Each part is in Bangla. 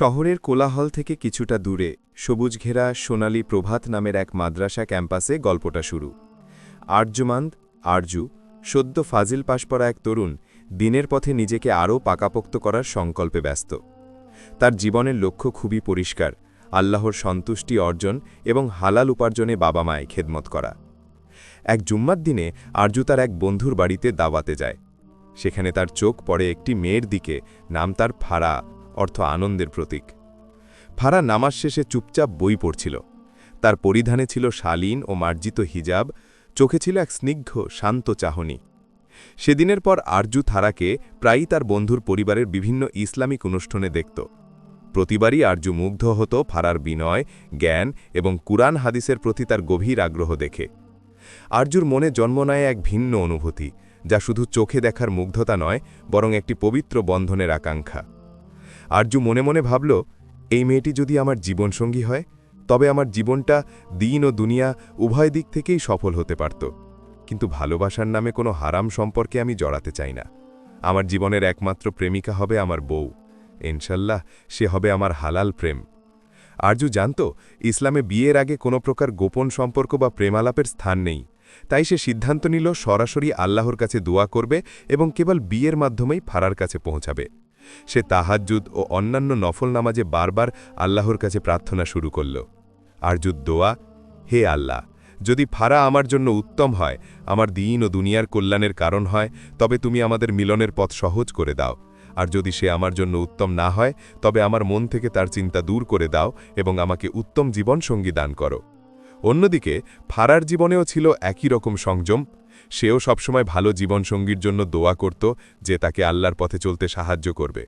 শহরের কোলাহল থেকে কিছুটা দূরে, সবুজ ঘেরা সোনালী প্রভাত নামের এক মাদ্রাসা ক্যাম্পাসে গল্পটা শুরু। আর্যমান্দ আরজু সদ্য ফাজিল পাশ পড়া এক তরুণ, দিনের পথে নিজেকে আরও পাকাপোক্ত করার সংকল্পে ব্যস্ত। তার জীবনের লক্ষ্য খুবই পরিষ্কার, আল্লাহর সন্তুষ্টি অর্জন এবং হালাল উপার্জনে বাবা মায় খেদমত করা। এক জুম্মার দিনে আরজু তার এক বন্ধুর বাড়িতে দাওয়াতে যায়। সেখানে তার চোখ পড়ে একটি মেয়ের দিকে, নাম তার ফাড়া অর্থ আনন্দের প্রতীক। ফারা নামাজ শেষে চুপচাপ বই পড়ছিল। তার পরিধানে ছিল শালীন ও মার্জিত হিজাব, চোখে ছিল এক স্নিগ্ধ, শান্ত চাহনি। সেদিনের পর আরজু থারাকে প্রায়ই তার বন্ধুর পরিবারের বিভিন্ন ইসলামিক অনুষ্ঠানে দেখত। প্রতিবারই আরজু মুগ্ধ হতো ফারার বিনয়, জ্ঞান এবং কুরআন হাদিসের প্রতি তার গভীর আগ্রহ দেখে। আরজুর মনে জন্ম নেয় এক ভিন্ন অনুভূতি, যা শুধু চোখে দেখার মুগ্ধতা নয়, বরং একটি পবিত্র বন্ধনের আকাঙ্ক্ষা। আরজু মনে মনে ভাবল, এই মেয়েটি যদি আমার জীবনসঙ্গী হয়, তবে আমার জীবনটা দিন ও দুনিয়া উভয় দিক থেকেই সফল হতে পারত। কিন্তু ভালোবাসার নামে কোনো হারাম সম্পর্কে আমি জড়াতে চাই না। আমার জীবনের একমাত্র প্রেমিকা হবে আমার বউ। ইনশাল্লাহ সে হবে আমার হালাল প্রেম। আরজু জানত, ইসলামে বিয়ের আগে কোনো প্রকার গোপন সম্পর্ক বা প্রেমালাপের স্থান নেই। তাই সে সিদ্ধান্ত নিল, সরাসরি আল্লাহর কাছে দোয়া করবে এবং কেবল বিয়ের মাধ্যমেই ফারার কাছে পৌঁছাবে। সে তাহাজ্জুদ ও অন্যান্য নফল নামাজে বারবার আল্লাহর কাছে প্রার্থনা শুরু করল। আরজুদ দোয়া, হে আল্লাহ, যদি ফারা আমার জন্য উত্তম হয়, আমার দিন ও দুনিয়ার কল্যাণের কারণ হয়, তবে তুমি আমাদের মিলনের পথ সহজ করে দাও। আর যদি সে আমার জন্য উত্তম না হয়, তবে আমার মন থেকে তার চিন্তা দূর করে দাও এবং আমাকে উত্তম জীবনসঙ্গী দান করো। অন্যদিকে, ফারার জীবনেও ছিল একই রকম সংযম। সেও সবসময় ভালো জীবনসঙ্গীর জন্য দোয়া করত যে তাকে আল্লাহর পথে চলতে সাহায্য করবে।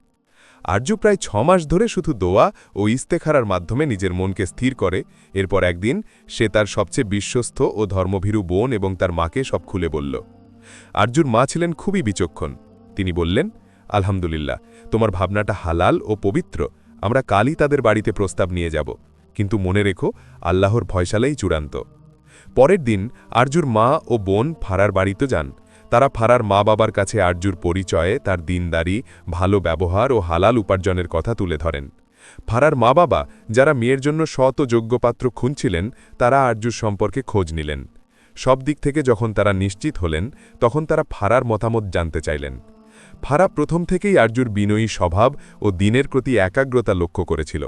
আরজু প্রায় ছ মাস ধরে শুধু দোয়া ও ইস্তেখারার মাধ্যমে নিজের মনকে স্থির করে। এরপর একদিন সে তার সবচেয়ে বিশ্বস্ত ও ধর্মভীরু বোন এবং তার মাকে সব খুলে বলল আরজুর মা ছিলেন খুবই বিচক্ষণ। তিনি বললেন, আলহামদুলিল্লাহ, তোমার ভাবনাটা হালাল ও পবিত্র। আমরা কালই তাদের বাড়িতে প্রস্তাব নিয়ে যাব। কিন্তু মনে রেখো, আল্লাহর ভয়সালেই চূড়ান্ত। পরের দিন আরজুর মা ও বোন ফারার বাড়িতে যান। তারা ফারার মা বাবার কাছে আরজুর পরিচয়ে তার দিনদারি, ভালো ব্যবহার ও হালাল উপার্জনের কথা তুলে ধরেন। ফারার মা বাবা যারা মেয়ের জন্য শত যোগ্যপাত্র খুঁজছিলেন, তারা আরজুর সম্পর্কে খোঁজ নিলেন। সব দিক থেকে যখন তারা নিশ্চিত হলেন, তখন তারা ফারার মতামত জানতে চাইলেন। ফারা প্রথম থেকেই আরজুর বিনয়ী স্বভাব ও দিনের প্রতি একাগ্রতা লক্ষ্য করেছিল।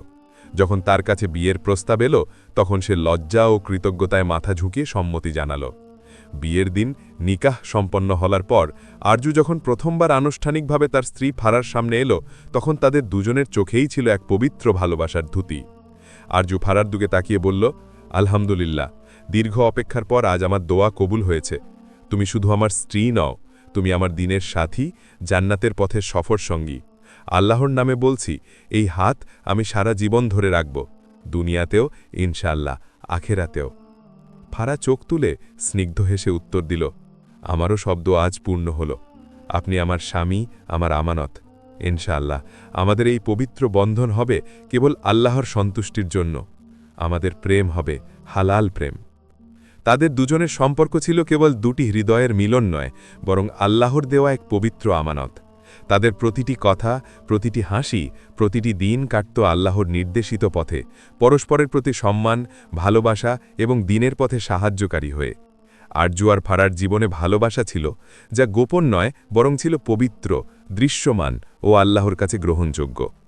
যখন তার কাছে বিয়ের প্রস্তাব এলো, তখন সে লজ্জা ও কৃতজ্ঞতায় মাথা ঝুঁকিয়ে সম্মতি জানাল। বিয়ের দিন নিকাহ সম্পন্ন হলার পর আরজু যখন প্রথমবার আনুষ্ঠানিকভাবে তার স্ত্রী ফারার সামনে এলো, তখন তাদের দুজনের চোখেই ছিল এক পবিত্র ভালোবাসার ধুতি। আরজু ফারার দুকে তাকিয়ে বলল, আলহামদুলিল্লাহ, দীর্ঘ অপেক্ষার পর আজ আমার দোয়া কবুল হয়েছে। তুমি শুধু আমার স্ত্রী নও, তুমি আমার দিনের সাথী, জান্নাতের পথের সফর সঙ্গী আল্লাহর নামে বলছি, এই হাত আমি সারা জীবন ধরে রাখব, দুনিয়াতেও ইনশাল্লাহ আখেরাতেও। ফারা চোখ তুলে স্নিগ্ধ হেসে উত্তর দিল, আমারও শব্দ আজ পূর্ণ হল। আপনি আমার স্বামী, আমার আমানত। ইনশাআল্লাহ, আমাদের এই পবিত্র বন্ধন হবে কেবল আল্লাহর সন্তুষ্টির জন্য। আমাদের প্রেম হবে, হালাল প্রেম। তাদের দুজনের সম্পর্ক ছিল কেবল দুটি হৃদয়ের মিলন নয়, বরং আল্লাহর দেওয়া এক পবিত্র আমানত। তাদের প্রতিটি কথা, প্রতিটি হাসি, প্রতিটি দিন কাটত আল্লাহর নির্দেশিত পথে, পরস্পরের প্রতি সম্মান, ভালোবাসা এবং দিনের পথে সাহায্যকারী হয়ে। আরজুয়ার ফাড়ার জীবনে ভালোবাসা ছিল, যা গোপন নয়, বরং ছিল পবিত্র, দৃশ্যমান ও আল্লাহর কাছে গ্রহণযোগ্য।